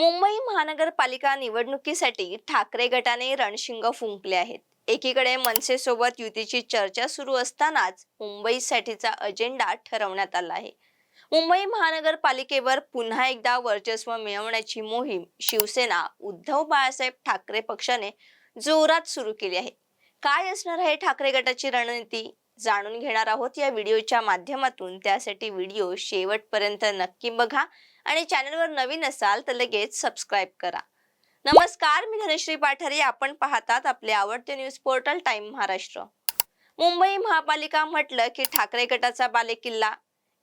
मुंबई महानगरपालिका निवडणुकीसाठी ठाकरे गटाने रणशिंग फुंकले आहेत. एकीकडे मनसेसोबत युतीची चर्चा सुरू असतानाच मुंबईसाठीचा अजेंडा ठरवण्यात आला आहे. मुंबई महानगरपालिकेवर पुन्हा एकदा वर्चस्व मिळवण्याची मोहीम शिवसेना उद्धव बाळासाहेब ठाकरे पक्षाने जोरात सुरू केली आहे. काय असणार आहे ठाकरे गटाची रणनीती? जाणून घेणार आहोत या व्हिडिओच्या माध्यमातून. त्यासाठी व्हिडिओ शेवटपर्यंत नक्की बघा. आणि चॅनलवर नवीन असाल तर लगेच सबस्क्राईब करा. नमस्कार मी धनश्री पाठारे. आपण पाहतात आपले आवडते news portal time Maharashtra Mumbai महापालिका म्हटलं की ठाकरे गटाचा बालेकिल्ला.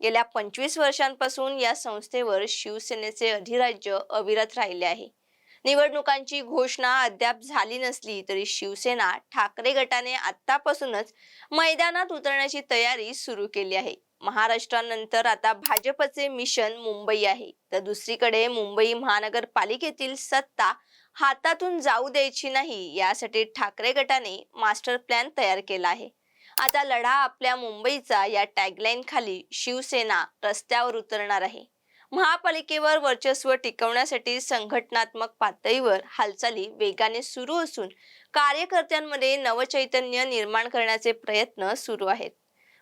गेल्या पंचवीस वर्षांपासून या संस्थेवर शिवसेनेचे अधिराज्य अविरत राहिले आहे. निवडणुकांची घोषणा अद्याप झाली नसली तरी शिवसेना ठाकरे गटाने आतापासूनच मैदानात उतरण्याची तयारी सुरू केली आहे. महाराष्ट्रानंतर आता भाजपचे मिशन मुंबई आहे. तर दुसरीकडे मुंबई महानगरपालिकेतील सत्ता हातातून जाऊ द्यायची नाही यासाठी ठाकरे गटाने मास्टर प्लॅन तयार केला आहे. आता लढा आपल्या मुंबईचा या टॅगलाईन खाली शिवसेना रस्त्यावर उतरणार आहे. महापालिकेवर वर्चस्व टिकवण्यासाठी संघटनात्मक पातळीवर हालचाली वेगाने सुरू असून कार्यकर्त्यांमध्ये नवचैतन्य निर्माण करण्याचे प्रयत्न सुरू आहेत.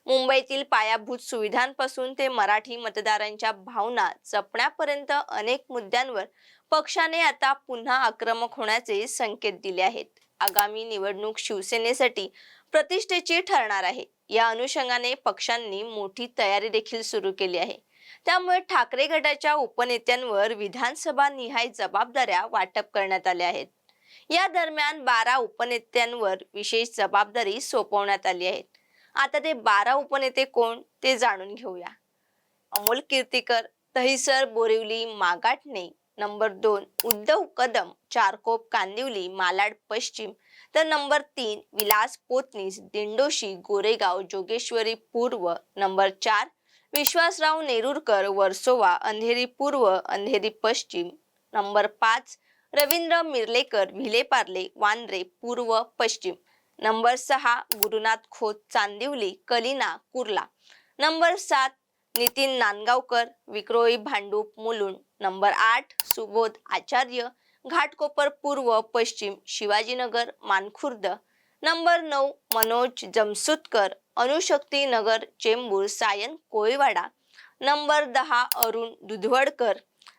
मुंबईतील पायाभूत सुविधांपासून ते मराठी मतदारांच्या भावना जपण्यापर्यंत अनेक मुद्द्यांवर पक्षाने आता पुन्हा आक्रमक होण्याचे संकेत दिले आहेत. आगामी निवडणूक शिवसेनेसाठी प्रतिष्ठेची ठरणार आहे. या अनुषंगाने पक्षांनी मोठी तयारी देखील सुरू केली आहे. त्यामुळे ठाकरे गटाच्या उपनेत्यांवर विधानसभा निहाय जबाबदाऱ्या वाटप करण्यात आल्या आहेत. या दरम्यान बारा उपनेत्यांवर विशेष जबाबदारी सोपवण्यात आली आहे. आता ते बारा उपनेते कोण ते जाणून घेऊया. अमोल कीर्तीकर दहिसर बोरिवली मागाटणे नंबर दोन उद्धव कदम चारकोप कांदिवली मालाड पश्चिम तर नंबर तीन विलास पोतनीस दिंडोशी गोरेगाव जोगेश्वरी पूर्व नंबर चार विश्वासराव नेरुरकर वर्सोवा अंधेरी पूर्व अंधेरी पश्चिम नंबर पाच रवींद्र मिर्लेकर विलेपार्ले वांद्रे पूर्व पश्चिम. नंबर सहा गुरुनाथ खोत चांदिवली कलिना कुर्ला. नंबर सात नितीन नांदगावकर विक्रोळी भांडूप मुलुंड. नंबर आठ सुबोध आचार्य घाटकोपर पूर्व पश्चिम शिवाजीनगर मानखुर्द. नंबर नऊ मनोज जमसुतकर अणुशक्ती नगर चेंबूर सायन कोळीवाडा. नंबर दहा अरुण दुधवडकर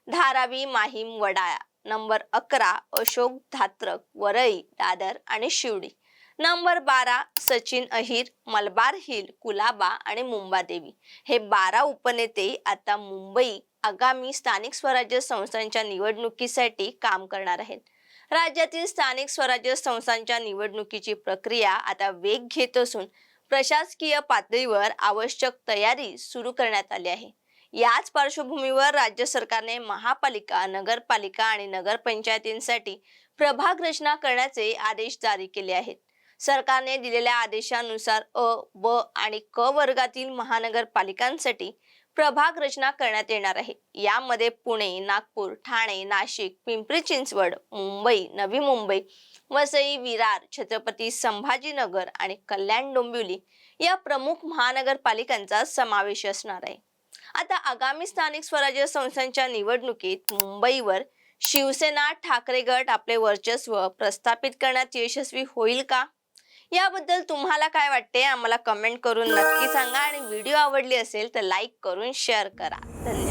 धारावी माहीम वडाळा. नंबर अकरा अशोक धात्रक वरई दादर आणि शिवडी नंबर बारा सचिन अहिर मलबार हिल कुलाबा आणि मुंबादेवी. हे बारा उपनेते आता मुंबई आगामी स्थानिक स्वराज्य संस्थांच्या निवडणुकीसाठी काम करणार आहेत. राज्यातील स्थानिक स्वराज्य संस्थांच्या निवडणुकीची प्रक्रिया आता वेग घेत असून प्रशासकीय पातळीवर आवश्यक तयारी सुरू करण्यात आली आहे. याच पार्श्वभूमीवर राज्य सरकारने महापालिका नगरपालिका आणि नगरपंचायतींसाठी प्रभाग रचना करण्याचे आदेश जारी केले आहेत. सरकारने दिलेल्या आदेशानुसार अ ब आणि क वर्गातील महानगरपालिकांसाठी प्रभाग रचना करण्यात येणार आहे. यामध्ये पुणे नागपूर ठाणे नाशिक पिंपरी चिंचवड मुंबई नवी मुंबई वसई विरार छत्रपती संभाजीनगर आणि कल्याण डोंबिवली या प्रमुख महानगरपालिकांचा समावेश असणार आहे. आता आगामी स्थानिक स्वराज्य संस्थांच्या निवडणुकीत मुंबईवर शिवसेना ठाकरे गट आपले वर्चस्व प्रस्थापित करण्यात यशस्वी होईल का? याबद्दल तुम्हाला काय वाटते आम्हाला कमेंट करून नक्की सांगा. आणि व्हिडिओ आवडली असेल तर लाईक करून शेअर करा. धन्यवाद.